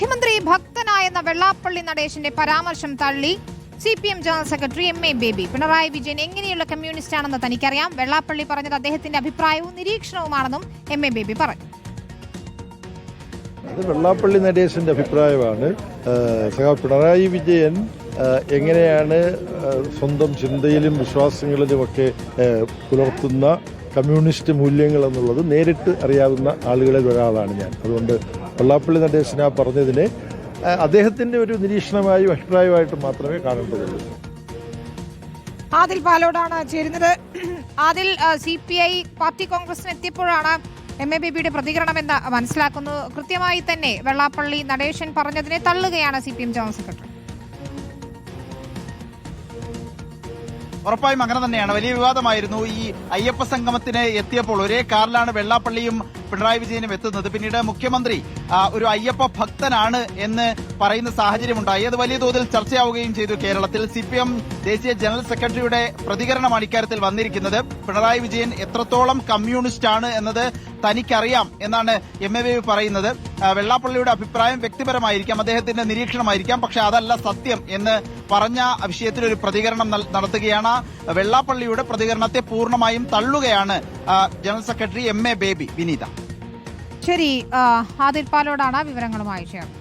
മുഖ്യമന്ത്രി ഭക്തനായെന്ന വെള്ളാപ്പള്ളി നടേശന്റെ പരാമർശം തള്ളി. C P M general secretary M A Baby. Pinarayi Vijayan എങ്ങനെയുള്ള കമ്മ്യൂണിസ്റ്റ് ആണെന്ന് തനിക്കറിയാം. വെള്ളാപ്പള്ളി പറഞ്ഞത് അദ്ദേഹത്തിന്റെ അഭിപ്രായവും നിരീക്ഷണവുമാണെന്നും എം എ ബേബി പറഞ്ഞു. അത് വെള്ളാപ്പള്ളി നടേശന്റെ അഭിപ്രായമാണ്. പിണറായി വിജയൻ എങ്ങനെയാണ് സ്വന്തം ചിന്തയിലും വിശ്വാസങ്ങളിലുമൊക്കെ പുലർത്തുന്ന കമ്മ്യൂണിസ്റ്റ് മൂല്യങ്ങൾ എന്നുള്ളത് നേരിട്ട് അറിയാവുന്ന ആളുകളിൽ ഒരാളാണ് ഞാൻ. അതുകൊണ്ട് വെള്ളാപ്പള്ളി നടേശന പറഞ്ഞതിനെ അദ്ദേഹത്തിന്റെ ഒരു നിരീക്ഷണമായും അഭിപ്രായമായിട്ട് മാത്രമേ കാണേണ്ടതുള്ളൂ. ആദിൽ പാലോടാണ് ചേരുന്നത്. Adil C P I party കോൺഗ്രസിന് എത്തിയപ്പോഴാണ് എം എ പ്രതികരണം എന്ന് മനസ്സിലാക്കുന്നു. കൃത്യമായി തന്നെ വെള്ളാപ്പള്ളി നടേശൻ പറഞ്ഞതിനെ തള്ളുകയാണ് C P M general secretary. ഉറപ്പായും അങ്ങനെ തന്നെയാണ്. വലിയ വിവാദമായിരുന്നു ഈ അയ്യപ്പ സംഗമത്തിന് എത്തിയപ്പോൾ. ഒരേ കാറിലാണ് വെള്ളാപ്പള്ളിയും പിണറായി വിജയനും എത്തുന്നത്. പിന്നീട് മുഖ്യമന്ത്രി ഒരു അയ്യപ്പ ഭക്തനാണ് എന്ന് പറയുന്ന സാഹചര്യമുണ്ടായി. അത് വലിയ തോതിൽ ചർച്ചയാവുകയും ചെയ്തു കേരളത്തിൽ. സി പി എം ദേശീയ ജനറൽ സെക്രട്ടറിയുടെ പ്രതികരണമാണ് ഇക്കാര്യത്തിൽ വന്നിരിക്കുന്നത്. പിണറായി വിജയൻ എത്രത്തോളം കമ്മ്യൂണിസ്റ്റ് ആണ് എന്നത് തനിക്കറിയാം എന്നാണ് എം എ പറയുന്നത്. വെള്ളാപ്പള്ളിയുടെ അഭിപ്രായം വ്യക്തിപരമായിരിക്കാം അദ്ദേഹത്തിന്റെ നിരീക്ഷണമായിരിക്കാം പക്ഷെ അതല്ല സത്യം എന്ന് പറഞ്ഞ വിഷയത്തിൽ ഒരു പ്രതികരണം നടത്തുകയാണ്. വെള്ളാപ്പള്ളിയുടെ പ്രതികരണത്തെ പൂർണമായും തള്ളുകയാണ് general secretary M A Baby Vineetha. ശരി ആദിൽ പാലോടാണ് വിവരങ്ങളുമായി ചേർന്നത്.